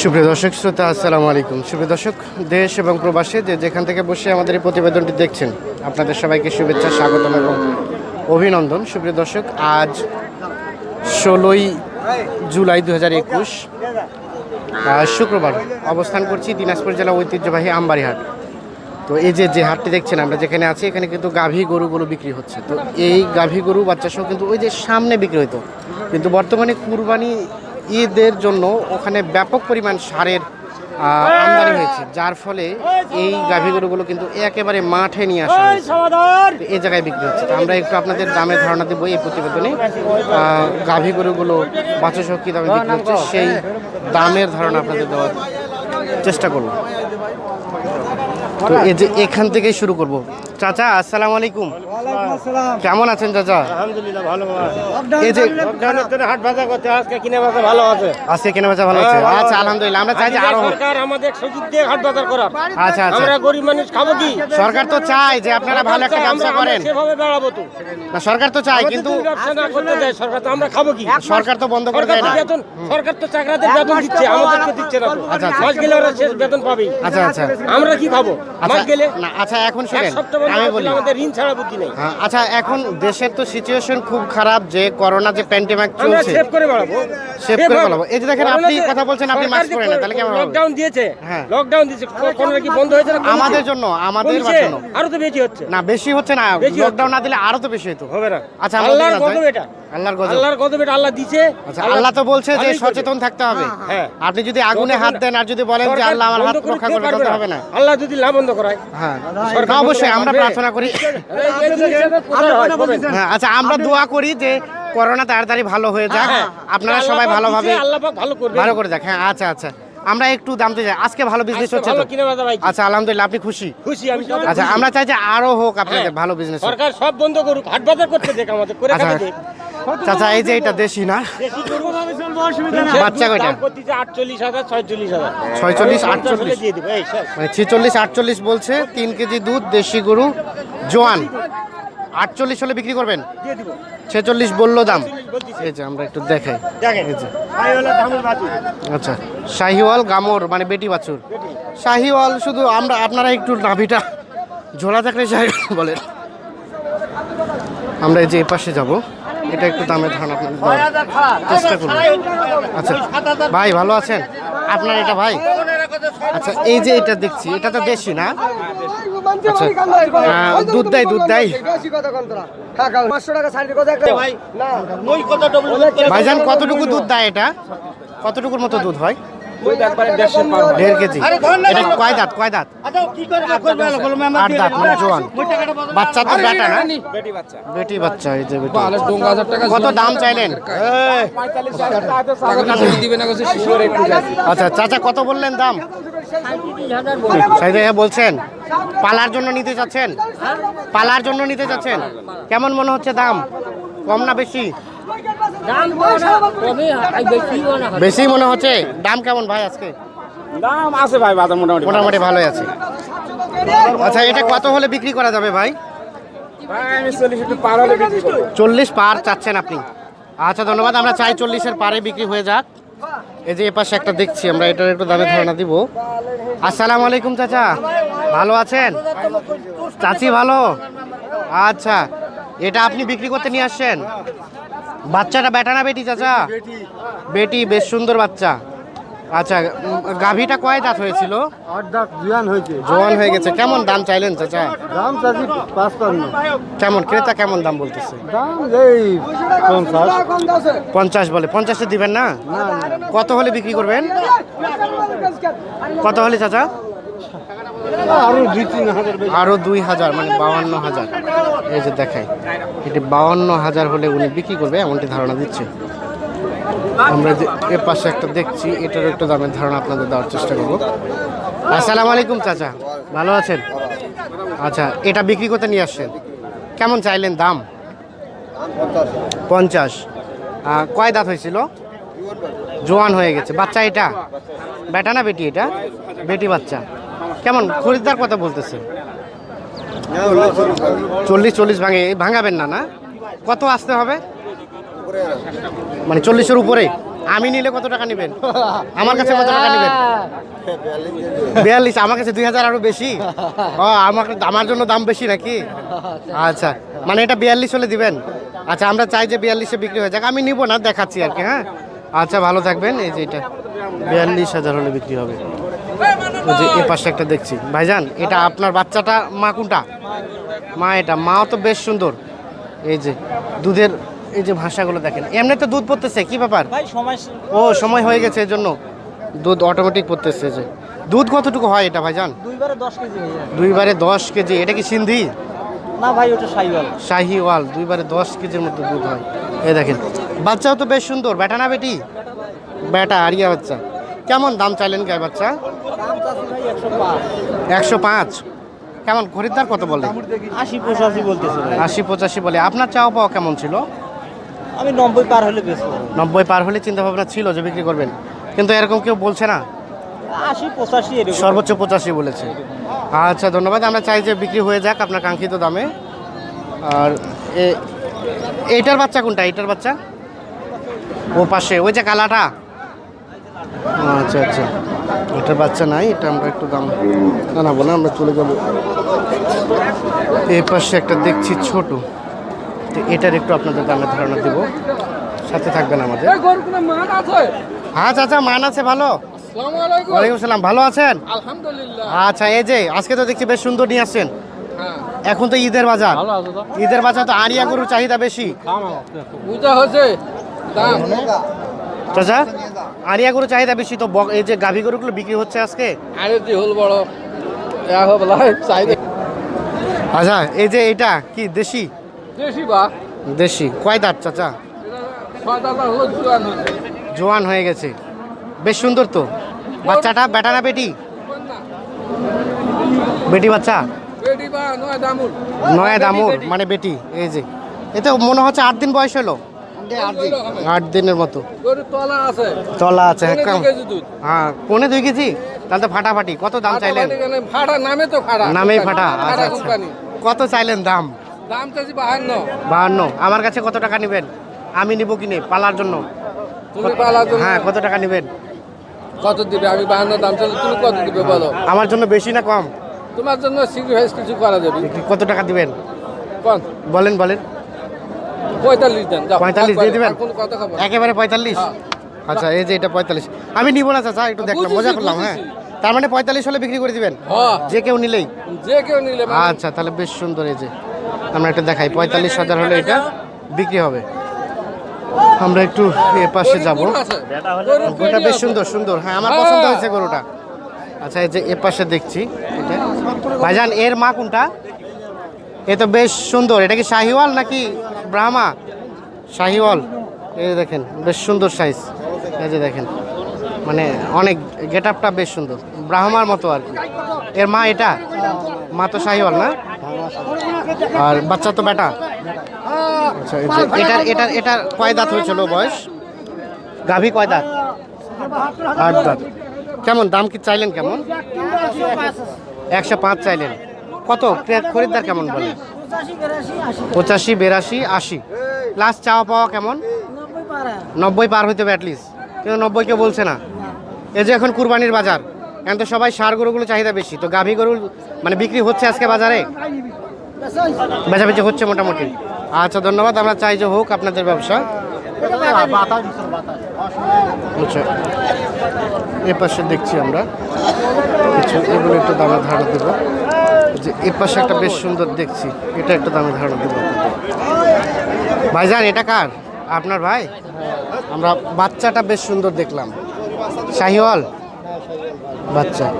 সুপ্রিয় দর্শক, শ্রোতা, আসসালামু আলাইকুম। সুপ্রিয় দর্শক, দেশ এবং প্রবাসে যে যেখান থেকে বসে আমাদের এই প্রতিবেদনটি দেখছেন, আপনাদের সবাইকে শুভেচ্ছা, স্বাগতম এবং অভিনন্দন। সুপ্রিয় দর্শক, আজ ষোলোই জুলাই দু হাজার একুশ শুক্রবার অবস্থান করছি দিনাজপুর জেলা ঐতিহ্যবাহী আমবাড়িহাট। তো এই যে যে হাটটি দেখছেন আমরা যেখানে আছি, এখানে কিন্তু গাভী গরুগুলো বিক্রি হচ্ছে। তো এই গাভী গরু বাচ্চা সহ কিন্তু ওই যে সামনে বিক্রি হতো কিন্তু বর্তমানে কুরবানি ঈদের জন্য ওখানে ব্যাপক পরিমাণ সারের আমদানি হয়েছে যার ফলে এই গাভী গরুগুলো কিন্তু একেবারে মাঠে নিয়ে আসা হয়েছে। এই জায়গায় বিক্রি হচ্ছে। আমরা একটু আপনাদের দামের ধারণা দেবো এই প্রতিবেদনে। গাভী গরুগুলো বাচ্চা কী দামে বিক্রি হচ্ছে সেই দামের ধারণা আপনাদের দেওয়ার চেষ্টা করব। তো এই যে এখান থেকেই শুরু করব। চাচা আসসালামু আলাইকুম। কেমন আছেন চাচা? আলহামদুলিল্লাহ ভালো এই যে হাট বাজার করতে আজকে কিনে বাজার ভালো আছে। আজকে কেনা বেচা ভালো আছে। আচ্ছা আলহামদুলিল্লাহ আমরা চাই যে আরও সরকার আমাদের সুযোগ দিয়ে হাট বাজার করার। আচ্ছা আচ্ছা। আমরা গরিব মানুষ খাব কি? সরকার তো চায় যে আপনারা ভালো একটা ব্যবসা করেন। সেভাবে বেড়াবো তো। না সরকার তো চায় কিন্তু ব্যবসা না করতে দেয় সরকার তো আমরা খাব কি? সরকার তো বন্ধ করে দেয় না। সরকার তো চাকরাতে বেতন দিচ্ছে আমাদেরকে দিচ্ছে না আচ্ছা, আচ্ছা। মাস গেলে ওরা শেষ বেতন পাবেই। আচ্ছা আচ্ছা। আমরা কি খাব? আচ্ছা মাস গেলে না আচ্ছা এখন শুনেন। আমি বলি। আমাদের ঋণ ছাড়া বুদ্ধি নেই। হ্যাঁ, আচ্ছা এখন দেশের তো সিচুয়েশন খুব খারাপ যে করোনা যে প্যান্ডেমিক চলছে। সেভ করে বাড়াবো। সেভ করে বাড়াবো। এই যে দেখেন, আপনি কথা বলছেন, আপনি মাস্ক না, তাহলে কেমন? লকডাউন দিয়েছে হ্যাঁ। লকডাউন দিয়েছে কো- কি বন্ধ হয়েছে না? আমাদের জন্য আমাদের জন্য। আরও তো বেশি হচ্ছে। না বেশি হচ্ছে না। লকডাউন না দিলে আরও তো বেশি হতো হবে না। আচ্ছা, আল্লাহর এটা। আল্লাহর গজব। আল্লাহর গজব এটা আল্লাহ দিছে। আচ্ছা আল্লাহ তো বলছে যে সচেতন থাকতে হবে। হ্যাঁ। আপনি যদি আগুনে হাত দেন আর যদি বলেন যে আল্লাহ আমার হাত রক্ষা করবে হবে না। আল্লাহ যদি বন্ধ করায়। হ্যাঁ। সরকার অবশ্যই আমরা প্রার্থনা করি। হয়? হ্যাঁ আচ্ছা আমরা দোয়া করি যে করোনা তাড়াতাড়ি ভালো হয়ে যাক। হ্যাঁ। আপনারা সবাই ভালোভাবে আল্লাহ ভালো করবে। ভালো করে যাক। হ্যাঁ আচ্ছা আচ্ছা। আমরা একটু দামতে যাই। আজকে ভালো বিজনেস হচ্ছে আচ্ছা আলহামদুলিল্লাহ আপনি খুশি? খুশি আমি আচ্ছা আমরা চাই যে আরও হোক আপনাদের হ্যাঁ। ভালো বিজনেস সরকার সব বন্ধ করুক হাট বাজার করতে দেখ আমাদের করে আচ্ছা দেখ। চাচা এই যে এটা দেশি না? বাচ্চা কয়টা? ছয়চল্লিশ আটচল্লিশ। মানে ছেচল্লিশ আটচল্লিশ বলছে তিন কেজি দুধ দেশি গরু। জোয়ান আটচল্লিশ হলে বিক্রি করবেন? ছেচল্লিশ বলল দাম। এই যে আমরা একটু দেখাই। আচ্ছা শাহিওয়াল গামর মানে বেটি বাছুর। শাহিওয়াল শুধু আমরা আপনারা একটু নাভিটা ঝোলা থাকলে শাহিওয়াল বলেন। আমরা এই যে এ পাশে যাব। এটা একটু দামের ধারণা আপনার চেষ্টা করুন। আচ্ছা ভাই, ভালো আছেন? আপনার এটা ভাই? আচ্ছা এই যে এটা দেখছি, এটা তো দেশি না? আচ্ছা দুধ দেয় দুধ দেয়। ভাইজান কতটুকু দুধ দেয় এটা? কতটুকুর মতো দুধ হয়? দেড় কেজি এটা কয় দাঁত কয় দাঁত? আট দাঁত মানে জোয়ান। বাচ্চা তো বেটা না? বেটি বাচ্চা। এই যে বেটি কত দাম চাইলেন? আচ্ছা চাচা কত বললেন দাম? সাইদে বলছেন পালার জন্য নিতে চাচ্ছেন পালার জন্য নিতে চাচ্ছেন কেমন মনে হচ্ছে দাম? কম না বেশি? বেশি মনে হচ্ছে? দাম কেমন ভাই আজকে? দাম আছে ভাই বাজার মোটামুটি মোটামুটি ভালোই আছে। আচ্ছা এটা কত হলে বিক্রি করা যাবে ভাই? চল্লিশ পার চাচ্ছেন আপনি। আচ্ছা ধন্যবাদ আমরা চাই চল্লিশের পারে বিক্রি হয়ে যাক। এই যে এপাশে একটা দেখছি আমরা এটার একটু দামে ধারণা দিব। আসসালামু আলাইকুম চাচা। ভালো আছেন? চাচি ভালো? আচ্ছা এটা আপনি বিক্রি করতে নিয়ে আসছেন? বাচ্চাটা বেটা না বেটি চাচা? বেটি। বেশ সুন্দর বাচ্চা। আচ্ছা গাভীটা কয় দাঁত হয়েছিল? আট হয়েছে। জোয়ান হয়ে গেছে। কেমন দাম চাইলেন চাচা? দাম পাঁচপান্ন। কেমন? ক্রেতা কেমন দাম বলতেছে? দাম এই পঞ্চাশ। পঞ্চাশ বলে। পঞ্চাশে দিবেন না। কত হলে বিক্রি করবেন? কত হলে চাচা? আরও দুই হাজার মানে বাউান্ন হাজার। এই যে দেখাই, এটি বাউান্ন হাজার হলে উনি বিক্রি করবে, এমনটি ধারণা দিচ্ছে। আমরা যে এর পাশে একটা দেখছি এটার একটু দামের ধারণা আপনাদের দেওয়ার চেষ্টা করব। আসসালামু আলাইকুম, চাচা। ভালো আছেন? আচ্ছা এটা বিক্রি করতে নিয়ে আসছেন। কেমন চাইলেন দাম? পঞ্চাশ। কয় দাঁত হয়েছিল? জোয়ান হয়ে গেছে। বাচ্চা এটা? বেটা না বেটি এটা? বেটি বাচ্চা। কেমন খরিদ্দার কথা বলতেছে? চল্লিশ চল্লিশ ভাঙে ভাঙাবেন না না? কত আসতে হবে? মানে চল্লিশের উপরে আমি নিলে কত টাকা নেবেন? আমার কাছে কত টাকা নেবেন? বিয়াল্লিশ, আমার কাছে দুই হাজার আরও বেশি? ও, আমার আমার জন্য দাম বেশি নাকি? আচ্ছা মানে এটা বিয়াল্লিশ হলে দিবেন? আচ্ছা আমরা চাই যে বিয়াল্লিশে বিক্রি হয়ে যাক। আমি নিব না, দেখাচ্ছি আর কি হ্যাঁ? আচ্ছা ভালো থাকবেন। এই যে এটা, বিয়াল্লিশ হাজার হলে বিক্রি হবে। যে এ পাশে একটা দেখছি। ভাইজান এটা আপনার বাচ্চাটা মা কোনটা? মা এটা মাও তো বেশ সুন্দর। এই যে দুধের এই যে ভাষাগুলো দেখেন। এমনি তো দুধ পড়তেছে কি ব্যাপার? ও সময় হয়ে গেছে এই জন্য। দুধ অটোমেটিক পড়তেছে যে। দুধ কতটুকু হয় এটা ভাইজান? দুইবারে দশ কেজি এটা কি সিন্ধি? না ভাই ওটা সাইওয়াল শাহিওয়াল দুইবারে দশ কেজির মতো দুধ হয়। এই দেখেন বাচ্চাও তো বেশ সুন্দর। বেটা না বেটি? বেটা আরিয়া বাচ্চা। কেমন দাম চাইলেন গায়ে বাচ্চা? একশো পাঁচ। কেমন খরিদ্দার কত বলে? আশি পঁচাশি বলতেছে আশি পঁচাশি বলে। আপনার চাওয়া পাওয়া কেমন ছিল? আমি নব্বই পার হলে বেশি নব্বই পার হলে চিন্তা ভাবনা ছিল যে বিক্রি করবেন। কিন্তু এরকম কেউ বলছে না? আশি পঁচাশি এরকম। সর্বোচ্চ পঁচাশি বলেছে। আচ্ছা ধন্যবাদ। আমরা চাই যে বিক্রি হয়ে যাক আপনার কাঙ্ক্ষিত দামে। আর এ- এইটার বাচ্চা কোনটা? এইটার বাচ্চা? ও পাশে। ওই যে কালাটা। আচ্ছা আচ্ছা। এটার বাচ্চা নাই এটা আমরা একটু দাম জানাব না আমরা চলে যাব। এই পাশে একটা দেখছি ছোট। তো এটার একটু আপনাদের দামের ধারণা দেবো। সাথে থাকবেন আমাদের। হ্যাঁ চাচা মান আছে? ভালো। ওয়ালাইকুম সালাম ভালো আছেন? আলহামদুলিল্লাহ। আচ্ছা এই যে আজকে তো দেখছি বেশ সুন্দর নিয়ে আসছেন। হ্যাঁ। এখন তো ঈদের বাজার। ঈদের বাজার তো আরিয়া গরুর চাহিদা বেশি। দাম। চাচা আরিয়া গরু চাহিদা বেশি তো এই যে গাভী গরুগুলো বিক্রি হচ্ছে আজকে? হল বড়? আচ্ছা এই যে এটা কি দেশি? বেশি বা। দেশি কয় দাঁত চাচা? জুয়ান হয়ে গেছে। বেশ সুন্দর তো। বাচ্চাটা বেটা না বেটি? বেটি বাচ্চা? নয়া দামুর মানে বেটি এই যে। এতে মনে হচ্ছে আট দিন বয়স হলো। আট দিনের মতো। তলা আছে। হ্যাঁ পনে দুই কেজি? তাহলে তো ফাটাফাটি। কত দাম চাইলেন? ফাটা নামে তো ফাটা। নামেই ফাটা আচ্ছা আচ্ছা। কত চাইলেন দাম? দাম চাইছি বাহান্ন। বাহান্ন। আমার কাছে কত টাকা নেবেন? আমি নিব কিনে পালার জন্য। হ্যাঁ কত টাকা নেবেন? কত দিবে? আমি বাহান্ন দাম চাইলে তুমি কত দিবে বলো? আমার জন্য বেশি না কম? তোমার জন্য সিক্রিফাইস কিছু করা যাবে। কত টাকা দিবেন? বলেন বলেন। পঁয়তাল্লিশ দেন 45 দিয়ে দিবেন? আর কোনো কথা খাব না। একেবারে পঁয়তাল্লিশ? হ্যাঁ। আচ্ছা এই যে এটা পঁয়তাল্লিশ। আমি নিব না চাচা একটু দেখলাম মজা করলাম হ্যাঁ। তার মানে পঁয়তাল্লিশ হলে বিক্রি করে দিবেন? হ্যাঁ। যে কেউ নিলেই? যে কেউ নিলে মানে আচ্ছা তাহলে বেশ সুন্দর এই যে। আমরা একটা দেখাই পঁয়তাল্লিশ হাজার হলে এটা বিক্রি হবে। আমরা একটু এ পাশে যাব। গরুটা বেশ সুন্দর সুন্দর। হ্যাঁ আমার হ্যাঁ। পছন্দ হয়েছে গরুটা। আচ্ছা এই যে এ পাশে দেখছি এটা। ভাইজান এর মা কোনটা? এ তো বেশ সুন্দর। এটা কি শাহিওয়াল নাকি ব্রাহ্মা, শাহিওয়াল, এই যে দেখেন, বেশ সুন্দর সাইজ এই যে দেখেন মানে অনেক গেট আপটা বেশ সুন্দর। ব্রাহ্মার মতো আর কি। এর মা এটা? মা তো শাহিওয়াল না? আর বাচ্চা তো বেটা। আচ্ছা এটার এটার এটার কয় দাঁত হয়েছিল বয়স? গাভী কয় দাঁত? আট দাঁত। কেমন, দাম কি চাইলেন কেমন? একশো পাঁচ চাইলেন। কত? খরিদ্দার কেমন বলে পঁচাশি বেরাশি আশি। লাস্ট চাওয়া পাওয়া কেমন? নব্বই পার হইতে হবে অ্যাটলিস্ট কিন্তু নব্বই কেউ বলছে না। এই যে এখন কুরবানির বাজার এখন তো সবাই সার গরুগুলো চাহিদা বেশি। তো গাভী গরু মানে বিক্রি হচ্ছে আজকে বাজারে? বেচাবেচি হচ্ছে মোটামুটি। আচ্ছা ধন্যবাদ। আমরা চাই যে হোক আপনাদের ব্যবসা। আচ্ছা এ পাশে দেখছি আমরা। এগুলো একটু দামের ধারণা দেবো। যে এ পাশে একটা বেশ সুন্দর দেখছি। এটা একটা দামের ধারণা দেবো আপনাদের। ভাইজান, এটা কার? আপনার ভাই? আমরা বাচ্চাটা বেশ সুন্দর দেখলাম। শাহিওয়াল? বাচ্চা।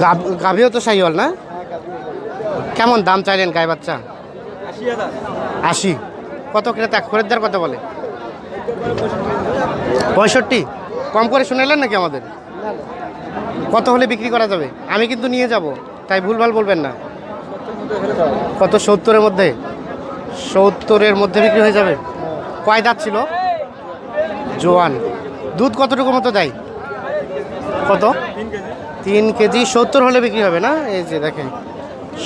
গাভ- গাভীও তো শাহিওয়াল না? কেমন দাম চাইলেন গায়ে বাচ্চা? আশি। কত ক্রেতা? খরিদ্দার কত বলে? পঁয়ষট্টি। কম করে শুনেলেন নাকি আমাদের? কত হলে বিক্রি করা যাবে? আমি কিন্তু নিয়ে যাব, তাই ভুলভাল বলবেন না। কত? সত্তরের মধ্যে? সত্তরের মধ্যে বিক্রি হয়ে যাবে? কয় দাঁত ছিল? জোয়ান। দুধ কতটুকু মতো দেয়? কত? তিন কেজি। সত্তর হলে বিক্রি হবে না? এই যে দেখেন,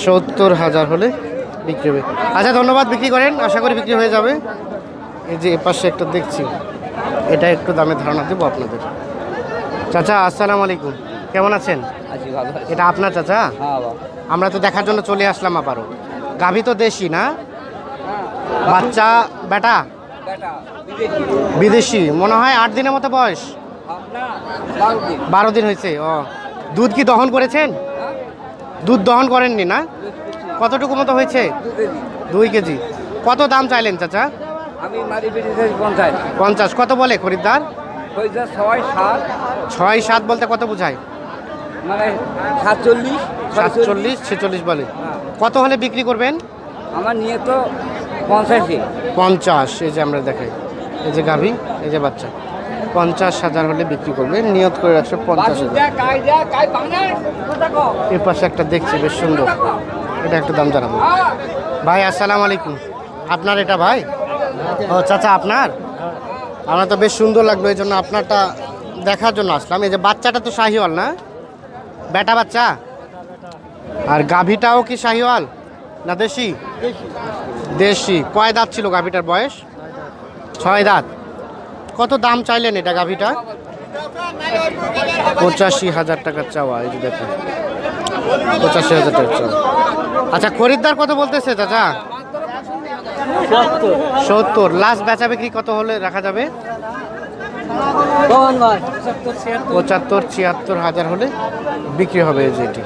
সত্তর হাজার হলে বিক্রি হবে। আচ্ছা ধন্যবাদ বিক্রি করেন। আশা করি বিক্রি হয়ে যাবে। এই যে এপাশে একটা দেখছি। এটা একটু দামে ধারণা দেবো আপনাদের। চাচা, আসসালামু আলাইকুম। কেমন আছেন? এটা আপনার চাচা? হ্যাঁ আমরা তো দেখার জন্য চলে আসলাম আবারও। গাভী তো দেশি না? বাচ্চা বেটা? বিদেশি। মনে হয় আট দিনের মতো বয়স। বারো দিন। হয়েছে ও। দুধ কি দহন করেছেন? দুধ দহন করেননি না? কতটুকু মতো হয়েছে? দুই কেজি। কত দাম চাইলেন চাচা? পঞ্চাশ। কত বলে খরিদ্দার? ছয় সাত বলতে কত বোঝায়? মানে সাতচল্লিশ সাতচল্লিশ ছেচল্লিশ বলে। কত হলে বিক্রি করবেন? আমার নিয়ে তো পঞ্চাশে পঞ্চাশ এই যে আমরা দেখাই। এই যে গাভী এই যে বাচ্চা। পঞ্চাশ হাজার হলে বিক্রি করবে নিয়ত করে রাখছে পঞ্চাশ হাজার। এর পাশে একটা দেখছি বেশ সুন্দর। এটা একটু দাম জানাব। ভাই আসসালামু আলাইকুম। আপনার এটা ভাই? ও চাচা আপনার? আমার তো বেশ সুন্দর লাগল এই জন্য আপনারটা দেখার জন্য আসলাম। এই যে বাচ্চাটা তো শাহিওয়াল না? বেটা বাচ্চা? আর গাভীটাও কি শাহিওয়াল না দেশি? দেশি। কয় দাঁত ছিল গাভীটার বয়স? ছয় দাঁত। কত দাম চাইলেন এটা গাভীটা? পঁচাশি হাজার টাকার চাওয়া এই যে দেখুন। পঁচাশি হাজার টাকার চাওয়া। আচ্ছা খরিদ্দার কত বলতেছে চাচা? সত্তর। সত্তর। লাস্ট বেচা বিক্রি কত হলে রাখা যাবে কখন ভাই সত্তর ছিয়াত্তর পঁচাত্তর ছিয়াত্তর হাজার হলে বিক্রি হবে এই যে এটি